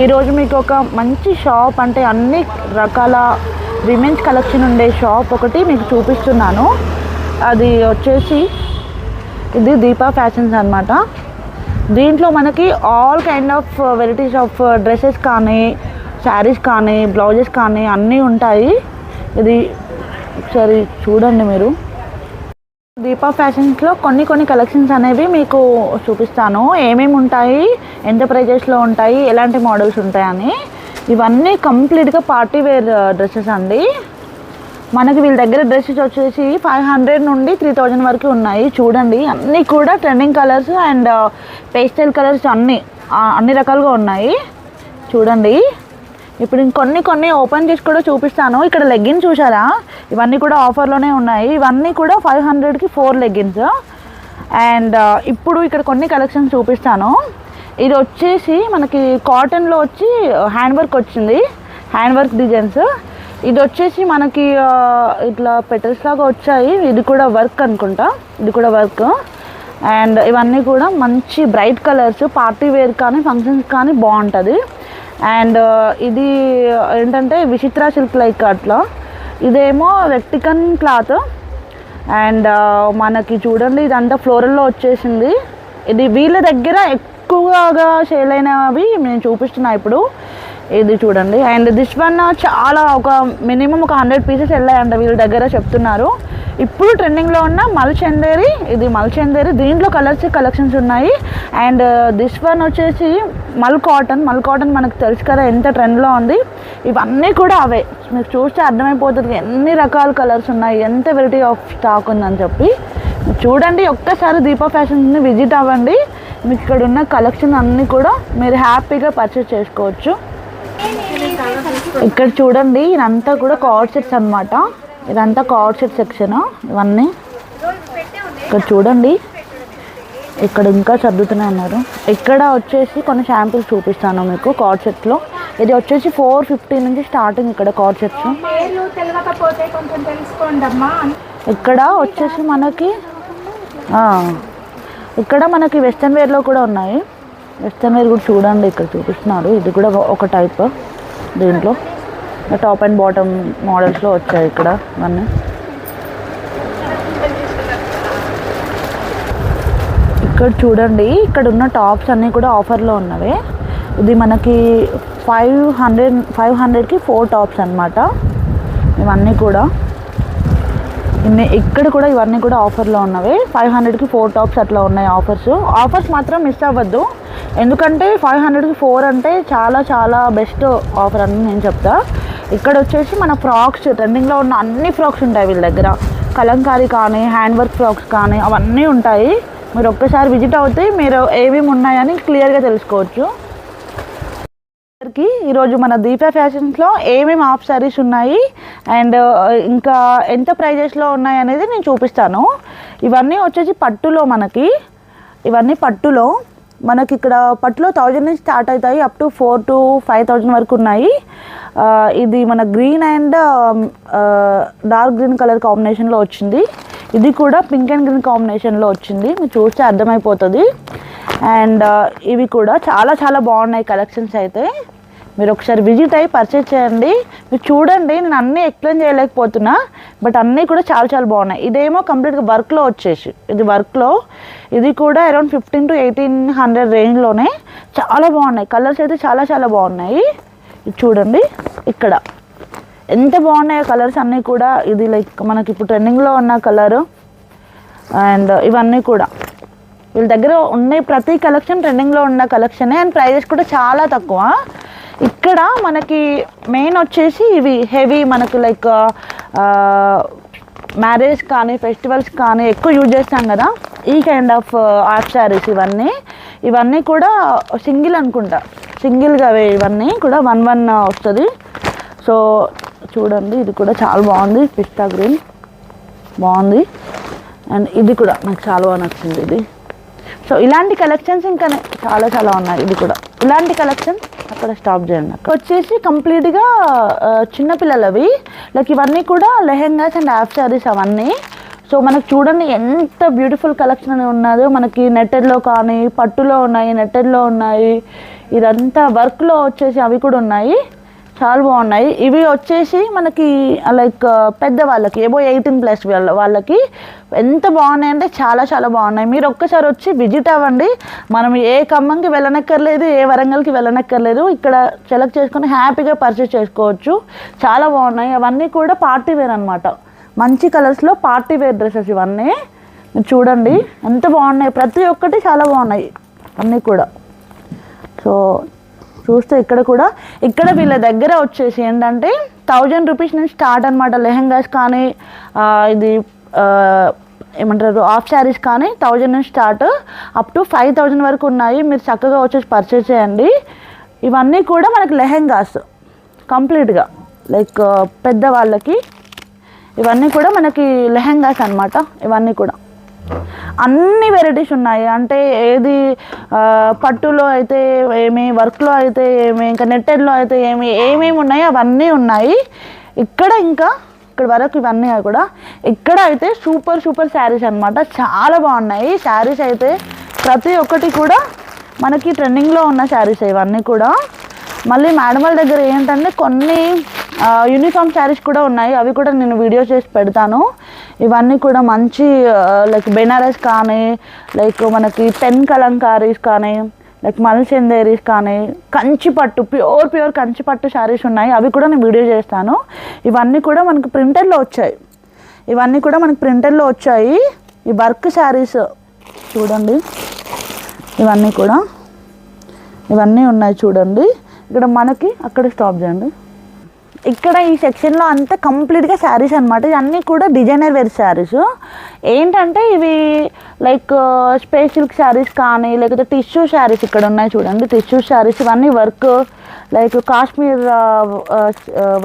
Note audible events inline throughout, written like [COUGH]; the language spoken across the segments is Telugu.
ఈరోజు మీకు ఒక మంచి షాప్ అంటే అన్ని రకాల విమెన్స్ కలెక్షన్ ఉండే షాప్ ఒకటి మీకు చూపిస్తున్నాను. అది వచ్చేసి ఇది దీపా ఫ్యాషన్స్ అన్నమాట. దీంట్లో మనకి all kind of varieties of dresses కానీ శారీస్ కానీ బ్లౌజెస్ కానీ అన్నీ ఉంటాయి. ఇది ఒకసారి చూడండి మీరు. దీపా ఫ్యాషన్స్లో కొన్ని కొన్ని కలెక్షన్స్ అనేవి మీకు చూపిస్తాను. ఏమేమి ఉంటాయి ఎంత ప్రైజెస్లో ఉంటాయి ఎలాంటి మోడల్స్ ఉంటాయని. ఇవన్నీ కంప్లీట్గా పార్టీ వేర్ డ్రెస్సెస్ అండి. మనకి వీళ్ళ దగ్గర డ్రెస్సెస్ వచ్చేసి ఫైవ్ హండ్రెడ్ నుండి త్రీ థౌజండ్ వరకు ఉన్నాయి. చూడండి అన్నీ కూడా trending colours and pastel colours అన్నీ అన్ని రకాలుగా ఉన్నాయి. చూడండి. ఇప్పుడు ఇంకొన్ని కొన్ని ఓపెన్ చేసి కూడా చూపిస్తాను. ఇక్కడ లెగ్గిన్స్ చూసారా ఇవన్నీ కూడా ఆఫర్లోనే ఉన్నాయి. ఇవన్నీ కూడా ఫైవ్ హండ్రెడ్కి ఫోర్ లెగ్గిన్స్. అండ్ ఇప్పుడు ఇక్కడ కొన్ని కలెక్షన్స్ చూపిస్తాను. ఇది వచ్చేసి మనకి కాటన్లో వచ్చి హ్యాండ్ వర్క్ వచ్చింది. Hand work designs. ఇది వచ్చేసి మనకి ఇట్లా పెటల్స్ లాగా వచ్చాయి. ఇది కూడా వర్క్ అనుకుంటా. ఇది కూడా వర్క్. అండ్ ఇవన్నీ కూడా మంచి బ్రైట్ కలర్స్ పార్టీ వేర్ కానీ ఫంక్షన్స్ కానీ బాగుంటుంది. అండ్ uh, ఇది uh, ఏంటంటే విచిత్ర సిల్క్ లైక్ అట్లా. ఇదేమో వెక్టికన్ క్లాత్. అండ్ uh, మనకి చూడండి ఇదంతా ఫ్లోరల్లో వచ్చేసింది. ఇది వీళ్ళ దగ్గర ఎక్కువగా సేల్ అయినవి నేను చూపిస్తున్నా ఇప్పుడు. ఇది చూడండి. అండ్ దిస్ వన్ చాలా ఒక మినిమం ఒక హండ్రెడ్ పీసెస్ వెళ్ళాయంట వీళ్ళ దగ్గర చెప్తున్నారు. ఇప్పుడు ట్రెండింగ్లో ఉన్న మల్చందేరి ఇది మల్చందేరి. దీంట్లో కలర్స్ కలెక్షన్స్ ఉన్నాయి. అండ్ uh, దిస్ వన్ వచ్చేసి మల్ కాటన్. మల్ కాటన్ మనకు తెలుసు కదా ఎంత ట్రెండ్లో ఉంది. ఇవన్నీ కూడా అవే. మీకు చూస్తే అర్థమైపోతుంది ఎన్ని రకాల కలర్స్ ఉన్నాయి ఎంత వెరైటీ ఆఫ్ స్టాక్ ఉందని చెప్పి. చూడండి ఒక్కసారి దీపా ఫ్యాషన్ని విజిట్ అవ్వండి. మీకు ఇక్కడ ఉన్న కలెక్షన్ అన్నీ కూడా మీరు హ్యాపీగా పర్చేస్ చేసుకోవచ్చు. ఇక్కడ చూడండి ఇదంతా కూడా కార్డ్ సెట్స్ అనమాట ఇదంతా కార్డ్ సెట్ సెక్షన్ ఇవన్నీ. ఇక్కడ చూడండి. ఇక్కడ ఇంకా చదువుతూనే ఉన్నారు. ఇక్కడ వచ్చేసి కొన్ని శాంపిల్స్ చూపిస్తాను మీకు కార్డ్ సెట్స్లో ఇది వచ్చేసి ఫోర్ ఫిఫ్టీ నుంచి స్టార్టింగ్ ఇక్కడ కార్డ్ సెట్స్ ఇక్కడ వచ్చేసి మనకి ఇక్కడ మనకి వెస్ట్రన్ వేర్లో కూడా ఉన్నాయి. నెక్స్ట్ మీరు కూడా చూడండి ఇక్కడ చూపిస్తున్నారు. ఇది కూడా ఒక టైప్ దీంట్లో. టాప్ అండ్ బాటమ్ మోడల్స్లో వచ్చాయి ఇక్కడ ఇవన్నీ. ఇక్కడ చూడండి ఇక్కడ ఉన్న టాప్స్ అన్నీ కూడా ఆఫర్లో ఉన్నవి. ఇది మనకి ఫైవ్ హండ్రెడ్ ఫైవ్ హండ్రెడ్కి ఫోర్ టాప్స్ అన్నమాట. ఇవన్నీ కూడా. ఇక్కడ కూడా ఇవన్నీ కూడా ఆఫర్లో ఉన్నవి. ఫైవ్ హండ్రెడ్కి ఫోర్ టాప్స్ అట్లా ఉన్నాయి ఆఫర్స్. ఆఫర్స్ మాత్రం మిస్ అవ్వద్దు. ఎందుకంటే ఫైవ్ హండ్రెడ్కి ఫోర్ అంటే చాలా చాలా బెస్ట్ ఆఫర్ అని నేను చెప్తా. ఇక్కడ వచ్చేసి మన ఫ్రాక్స్ ట్రెండింగ్లో ఉన్న అన్ని ఫ్రాక్స్ ఉంటాయి వీళ్ళ దగ్గర. కలంకారీ కానీ హ్యాండ్ వర్క్ ఫ్రాక్స్ కానీ అవన్నీ ఉంటాయి. మీరు ఒక్కసారి విజిట్ అవుతే మీరు ఏమేమి ఉన్నాయని క్లియర్గా తెలుసుకోవచ్చు. కి ఈరోజు మన దీప ఫ్యాషన్స్లో ఏమేమి ఆఫ్ శారీస్ ఉన్నాయి అండ్ uh, ఇంకా ఎంత ప్రైజెస్లో ఉన్నాయి అనేది నేను చూపిస్తాను. ఇవన్నీ వచ్చేసి పట్టులో మనకి ఇవన్నీ పట్టులో మనకి ఇక్కడ పట్టులో థౌజండ్ నుంచి స్టార్ట్ అవుతాయి up to four to five thousand వరకు ఉన్నాయి. Uh, ఇది మన green and dark green colour కాంబినేషన్లో వచ్చింది. ఇది కూడా పింక్ అండ్ గ్రీన్ కాంబినేషన్లో వచ్చింది. మీరు చూస్తే అర్థమైపోతుంది. అండ్ ఇవి కూడా చాలా చాలా బాగున్నాయి కలెక్షన్స్ అయితే. మీరు ఒకసారి విజిట్ అయ్యి పర్చేజ్ చేయండి. మీరు చూడండి నేను అన్నీ ఎక్స్ప్లెయిన్ చేయలేకపోతున్నా బట్ అన్నీ కూడా చాలా చాలా బాగున్నాయి. ఇదేమో కంప్లీట్గా వర్క్లో వచ్చేసి ఇది వర్క్లో ఇది కూడా around fifteen to eighteen hundred రేంజ్లోనే చాలా బాగున్నాయి. కలర్స్ అయితే చాలా చాలా బాగున్నాయి. ఇది చూడండి ఇక్కడ ఎంత బాగున్నాయో కలర్స్ అన్నీ కూడా ఇది లైక్ మనకి ఇప్పుడు ట్రెండింగ్లో ఉన్న కలరు అండ్ ఇవన్నీ కూడా. వీళ్ళ దగ్గర ఉన్న ప్రతి కలెక్షన్ ట్రెండింగ్లో ఉన్న కలెక్షనే అండ్ ప్రైజెస్ కూడా చాలా తక్కువ. ఇక్కడ మనకి మెయిన్ వచ్చేసి ఇవి హెవీ మనకు లైక్ మ్యారేజ్ కానీ ఫెస్టివల్స్ కానీ ఎక్కువ యూజ్ చేస్తాం కదా. ఈ కైండ్ ఆఫ్ ఆర్ట్ శారీస్ ఇవన్నీ. ఇవన్నీ కూడా సింగిల్ అనుకుంటా. సింగిల్గా అవే ఇవన్నీ కూడా వన్ వన్ వస్తుంది. సో చూడండి ఇది కూడా చాలా బాగుంది. పిస్తా గ్రీన్. బాగుంది. అండ్ ఇది కూడా నాకు చాలా బాగా నచ్చింది ఇది. సో ఇలాంటి కలెక్షన్స్ ఇంకా చాలా చాలా ఉన్నాయి ఇది కూడా. ఇలాంటి కలెక్షన్స్ అక్కడ స్టాప్ చేయండి అక్కడ. వచ్చేసి కంప్లీట్గా చిన్నపిల్లలవి లైక్ ఇవన్నీ కూడా లెహెంగాస్ అండ్ హాఫ్ శారీస్ అవన్నీ. సో మనకు చూడండి ఎంత బ్యూటిఫుల్ కలెక్షన్ అని ఉన్నదో. మనకి నెట్టెడ్లో కానీ పట్టులో ఉన్నాయి నెట్టెడ్లో ఉన్నాయి. ఇదంతా వర్క్లో వచ్చేసి అవి కూడా ఉన్నాయి. చాలా బాగున్నాయి. ఇవి వచ్చేసి మనకి లైక్ పెద్దవాళ్ళకి ఏబో ఎయిటీన్ ప్లస్ వాళ్ళ వాళ్ళకి ఎంత బాగున్నాయి అంటే చాలా చాలా బాగున్నాయి. మీరు ఒక్కసారి వచ్చి విజిట్ అవ్వండి. మనం ఏ ఖమ్మంకి వెళ్ళనక్కర్లేదు ఏ వరంగల్కి వెళ్ళనక్కర్లేదు. ఇక్కడ సెలెక్ట్ చేసుకొని హ్యాపీగా పర్చేస్ చేసుకోవచ్చు. చాలా బాగున్నాయి. అవన్నీ కూడా పార్టీ వేర్ అనమాట మంచి కలర్స్లో పార్టీ వేర్ డ్రెస్సెస్ ఇవన్నీ. మీరు చూడండి ఎంత బాగున్నాయి. ప్రతి ఒక్కటి చాలా బాగున్నాయి. అన్నీ కూడా. సో చూస్తే ఇక్కడ కూడా ఇక్కడ వీళ్ళ దగ్గర వచ్చేసి ఏంటంటే థౌజండ్ రూపీస్ నుంచి స్టార్ట్ అనమాట లెహెంగాస్ కానీ ఇది ఏమంటారు ఆఫ్ శారీస్ కానీ థౌజండ్ నుంచి start up to five thousand వరకు ఉన్నాయి. మీరు చక్కగా వచ్చేసి పర్చేస్ చేయండి. ఇవన్నీ కూడా మనకి లెహెంగాస్ కంప్లీట్గా లైక్ పెద్దవాళ్ళకి. ఇవన్నీ కూడా మనకి లెహెంగాస్ అన్నమాట ఇవన్నీ కూడా. అన్ని వెరైటీస్ ఉన్నాయి. అంటే ఏది పట్టులో అయితే ఏమి వర్క్లో అయితే ఏమి ఇంకా నెట్టెడ్లో అయితే ఏమి ఏమేమి ఉన్నాయో అవన్నీ ఉన్నాయి. ఇక్కడ ఇంకా ఇక్కడ వరకు ఇవన్నీ కూడా. ఇక్కడ అయితే సూపర్ సూపర్ శారీస్ అనమాట చాలా బాగున్నాయి. శారీస్ అయితే ప్రతి ఒక్కటి కూడా మనకి ట్రెండింగ్లో ఉన్న శారీస్ ఇవన్నీ కూడా. మళ్ళీ మేడం వాళ్ళ దగ్గర ఏంటంటే కొన్ని యూనిఫామ్ శారీస్ కూడా ఉన్నాయి. అవి కూడా నేను వీడియో చేసి పెడతాను. ఇవన్నీ కూడా మంచి లైక్ బెనారస్ కానీ లైక్ మనకి పెన్ కలంకారీస్ కానీ లైక్ మల్చందేరీస్ కానీ కంచి పట్టు ప్యూర్ ప్యూర్ కంచి పట్టు శారీస్ ఉన్నాయి. అవి కూడా నేను వీడియో చేస్తాను. ఇవన్నీ కూడా మనకు ప్రింటెడ్లో వచ్చాయి. ఇవన్నీ కూడా మనకి ప్రింటెడ్లో వచ్చాయి. ఈ వర్క్ శారీస్ చూడండి. ఇవన్నీ కూడా. ఇవన్నీ ఉన్నాయి చూడండి. ఇక్కడ మనకి అక్కడ స్టాప్ చేయండి. ఇక్కడ ఈ సెక్షన్లో అంతా కంప్లీట్గా శారీస్ అనమాట ఇవన్నీ కూడా డిజైనర్ వేర్ శారీస్ ఏంటంటే ఇవి లైక్ స్పేస్ సిల్క్ శారీస్ కానీ లేకపోతే టిష్యూ శారీస్ ఇక్కడ ఉన్నాయి చూడండి. టిష్యూ శారీస్ ఇవన్నీ work like Kashmir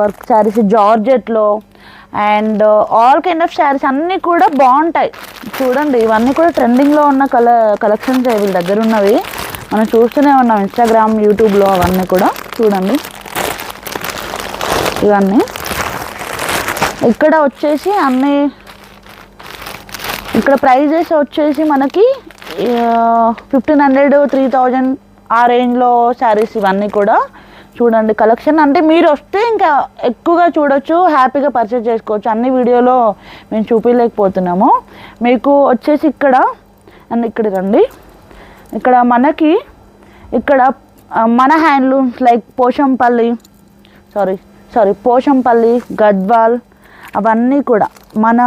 work saris జార్జెట్లో and all kind of saris అన్నీ కూడా బాగుంటాయి. చూడండి ఇవన్నీ కూడా ట్రెండింగ్లో ఉన్న కల కలెక్షన్స్ వీళ్ళ దగ్గర ఉన్నవి. మనం చూస్తూనే ఉన్నాం ఇన్స్టాగ్రామ్ యూట్యూబ్లో అవన్నీ కూడా. చూడండి. ఇవన్నీ. ఇక్కడ వచ్చేసి అన్నీ ఇక్కడ ప్రైజెస్ వచ్చేసి మనకి ఫిఫ్టీన్ హండ్రెడ్ త్రీ థౌజండ్ ఆ రేంజ్లో శారీస్ ఇవన్నీ కూడా చూడండి. కలెక్షన్ అంటే మీరు వస్తే ఇంకా ఎక్కువగా చూడొచ్చు హ్యాపీగా పర్చేజ్ చేసుకోవచ్చు. అన్ని వీడియోలో మేము చూపించలేకపోతున్నాము మీకు వచ్చేసి ఇక్కడ అండ్ ఇక్కడ రండి ఇక్కడ మనకి ఇక్కడ మన handlooms like Pochampally sari sorry Pochampally Gadwal అవన్నీ కూడా మన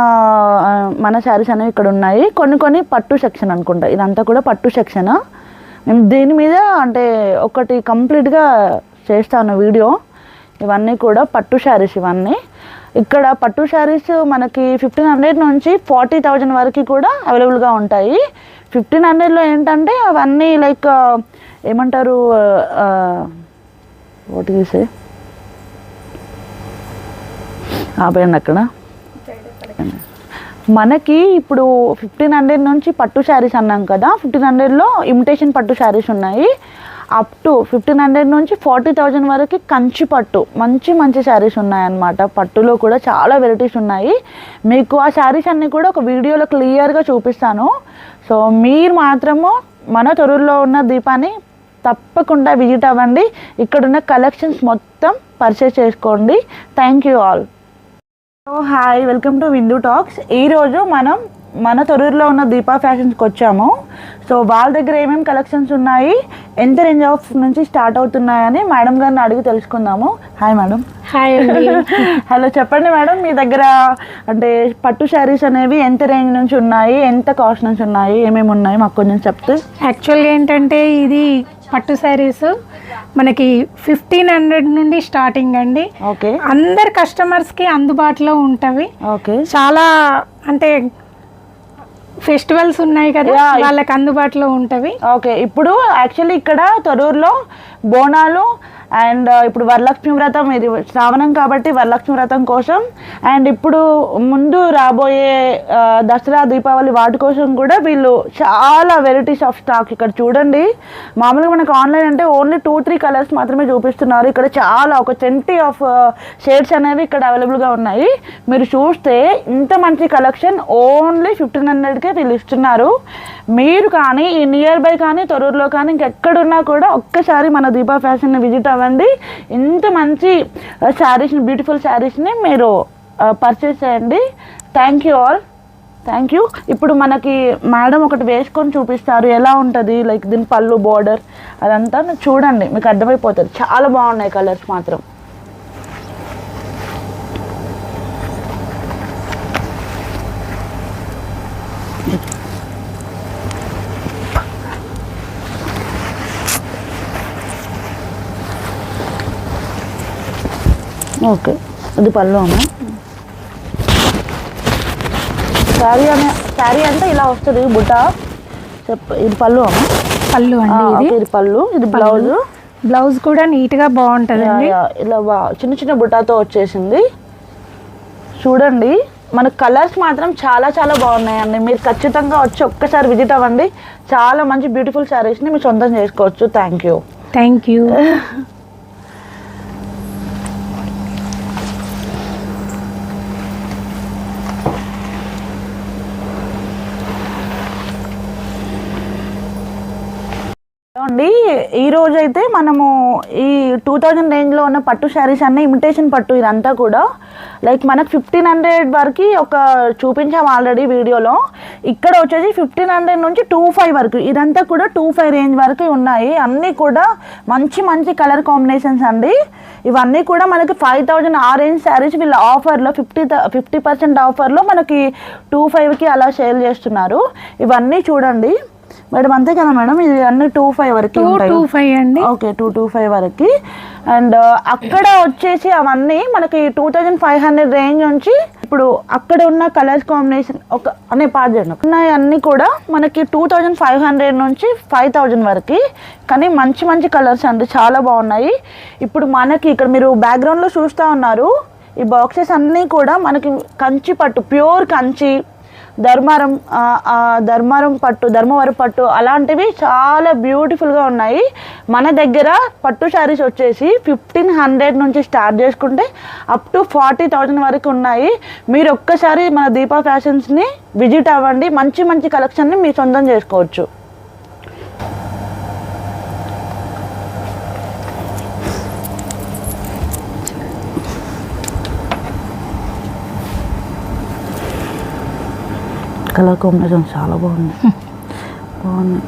మన శారీస్ అనేవి ఇక్కడ ఉన్నాయి. కొన్ని కొన్ని పట్టు సెక్షన్ అనుకుంటా. ఇదంతా కూడా పట్టు సెక్షన్? మేము దీని మీద అంటే ఒకటి కంప్లీట్గా చేస్తాను వీడియో. ఇవన్నీ కూడా పట్టు శారీస్ ఇవన్నీ. ఇక్కడ పట్టు శారీస్ మనకి ఫిఫ్టీన్ హండ్రెడ్ నుంచి ఫార్టీ థౌజండ్ వరకు కూడా అవైలబుల్గా ఉంటాయి. ఫిఫ్టీన్ హండ్రెడ్లో ఏంటంటే అవన్నీ లైక్ ఏమంటారు వాట్ సే ఆపేయండి అక్కడ మనకి ఇప్పుడు ఫిఫ్టీన్ హండ్రెడ్ నుంచి పట్టు శారీస్ అన్నాం కదా ఫిఫ్టీన్ హండ్రెడ్లో ఇమిటేషన్ పట్టు శారీస్ ఉన్నాయి. అప్ టు ఫిఫ్టీన్ హండ్రెడ్ నుంచి ఫార్టీ థౌజండ్ వరకు కంచి పట్టు మంచి మంచి శారీస్ ఉన్నాయన్నమాట. పట్టులో కూడా చాలా వెరైటీస్ ఉన్నాయి. మీకు ఆ శారీస్ అన్నీ కూడా ఒక వీడియోలో క్లియర్గా చూపిస్తాను. సో మీరు మాత్రము మన తొరుల్లో ఉన్న దీపాన్ని తప్పకుండా విజిట్ అవ్వండి. ఇక్కడున్న కలెక్షన్స్ మొత్తం పర్చేస్ చేసుకోండి. Thank you all so hi welcome to Vindu talks. ఈరోజు మనం మన తొరూరులో ఉన్న దీపా ఫ్యాషన్స్కి వచ్చాము సో వాళ్ళ దగ్గర ఏమేమి కలెక్షన్స్ ఉన్నాయి ఎంత రేంజ్ ఆఫ్ నుంచి స్టార్ట్ అవుతున్నాయని మేడం గారిని అడిగి తెలుసుకుందాము. Hi madam. హాయ్ [LAUGHS] హలో చెప్పండి మేడం మీ దగ్గర అంటే పట్టు శారీస్ అనేవి ఎంత రేంజ్ నుంచి ఉన్నాయి ఎంత కాస్ట్ నుంచి ఉన్నాయి ఏమేమి ఉన్నాయి మాకు కొంచెం చెప్తే. యాక్చువల్గా ఏంటంటే ఇది పట్టు శారీస్ మనకి ఫిఫ్టీన్ హండ్రెడ్ నుండి స్టార్టింగ్ అండి. ఓకే. అందరు కస్టమర్స్కి అందుబాటులో ఉంటవి. ఓకే. చాలా అంటే ఫెస్టివల్స్ ఉన్నాయి కదా. వాళ్ళకి అందుబాటులో ఉంటవి. ఓకే. ఇప్పుడు యాక్చువల్లీ ఇక్కడ తొరూరులో బోనాలు అండ్ uh, ఇప్పుడు వరలక్ష్మి వ్రతం ఇది శ్రావణం కాబట్టి వరలక్ష్మి వ్రతం కోసం. అండ్ ఇప్పుడు ముందు రాబోయే దసరా దీపావళి వాటి కోసం కూడా వీళ్ళు చాలా వెరైటీస్ ఆఫ్ స్టాక్ ఇక్కడ చూడండి. మామూలుగా మనకు ఆన్లైన్ అంటే ఓన్లీ టూ త్రీ కలర్స్ మాత్రమే చూపిస్తున్నారు. ఇక్కడ చాలా ఒక ట్వంటీ ఆఫ్ షేడ్స్ అనేవి ఇక్కడ అవైలబుల్గా ఉన్నాయి. మీరు చూస్తే ఇంత మంచి కలెక్షన్ ఓన్లీ ఫిఫ్టీన్ హండ్రెడ్కే వీళ్ళు ఇస్తున్నారు. మీరు కానీ ఈ నియర్ బై కానీ తొరూరులో కానీ ఇంకెక్కడున్నా కూడా ఒక్కసారి మన దీపా ఫ్యాషన్ని విజిట్ అవ్వండి. ఇంత మంచి శారీస్ని బ్యూటిఫుల్ శారీస్ని మీరు పర్చేస్ చేయండి. Thank you all thank you ఇప్పుడు మనకి మేడం ఒకటి వేసుకొని చూపిస్తారు. ఎలా ఉంటుంది? లైక్ దీని పళ్ళు బార్డర్ అదంతా చూడండి. మీకు అర్థమైపోతుంది. చాలా బాగున్నాయి కలర్స్ మాత్రం. ఓకే ఇది పళ్ళు అమ్మ శారీ అనే శారీ అంటే ఇలా వస్తుంది బుట్ట ఇది పళ్ళు అమ్మ పళ్ళు అండి ఇది పళ్ళు ఇది బ్లౌజ్ బ్లౌజ్ కూడా నీట్గా బాగుంటుందండి ఇలా బా- చిన్న చిన్న బుట్టాతో వచ్చేసింది చూడండి మన కలర్స్ మాత్రం చాలా చాలా బాగున్నాయండి మీరు ఖచ్చితంగా వచ్చి ఒక్కసారి విజిట్ అవ్వండి చాలా మంచి బ్యూటిఫుల్ శారీస్ని మీరు సొంతం చేసుకోవచ్చు థ్యాంక్ యూ థ్యాంక్ యూ అండి ఈ రోజు అయితే మనము ఈ టూ థౌజండ్ రేంజ్లో ఉన్న పట్టు శారీస్ అన్నీ ఇమిటేషన్ పట్టు ఇదంతా కూడా లైక్ మనకు ఫిఫ్టీన్ హండ్రెడ్ వరకు ఒక చూపించాము ఆల్రెడీ వీడియోలో. ఇక్కడ వచ్చేసి ఫిఫ్టీన్ హండ్రెడ్ నుంచి టూ ఫైవ్ వరకు ఇదంతా కూడా టూ ఫైవ్ రేంజ్ వరకు ఉన్నాయి. అన్నీ కూడా మంచి మంచి కలర్ కాంబినేషన్స్ అండి. ఇవన్నీ కూడా మనకి ఫైవ్ థౌజండ్ ఆ రేంజ్ శారీస్ వీళ్ళ ఆఫర్లో ఫిఫ్టీ ఫిఫ్టీ పర్సెంట్ ఆఫర్లో మనకి టూ ఫైవ్కి అలా సేల్ చేస్తున్నారు. ఇవన్నీ చూడండి. మేడం అంతే కదా మేడం? ఇది అన్ని టూ ఫైవ్ వరకు టూ ఫైవ్ అండి. ఓకే టూ టూ ఫైవ్ వరకు. అండ్ అక్కడ వచ్చేసి అవన్నీ మనకి two thousand five hundred range నుంచి ఇప్పుడు అక్కడ ఉన్న కలర్స్ కాంబినేషన్ ఒక అనే పార్ట్ ఉన్నాయి అన్నీ కూడా మనకి టూ థౌజండ్ ఫైవ్ హండ్రెడ్ నుంచి ఫైవ్ థౌజండ్ వరకు. కానీ మంచి మంచి కలర్స్ అండి. చాలా బాగున్నాయి. ఇప్పుడు మనకి ఇక్కడ మీరు బ్యాక్గ్రౌండ్లో చూస్తూ ఉన్నారు. ఈ బాక్సెస్ అన్నీ కూడా మనకి కంచి పట్టు ప్యూర్ కంచి ధర్మారం ధర్మారం పట్టు ధర్మవరం పట్టు అలాంటివి చాలా బ్యూటిఫుల్గా ఉన్నాయి. మన దగ్గర పట్టు శారీస్ వచ్చేసి ఫిఫ్టీన్ హండ్రెడ్ నుంచి స్టార్ట్ చేసుకుంటే అప్ టు ఫార్టీ థౌజండ్ వరకు ఉన్నాయి. మీరు ఒక్కసారి మన దీపా ఫ్యాషన్స్ని విజిట్ అవ్వండి. మంచి మంచి కలెక్షన్ని మీ సొంతం చేసుకోవచ్చు. కలర్ కాంబినేషన్ చాలా బాగుంది బాగుంది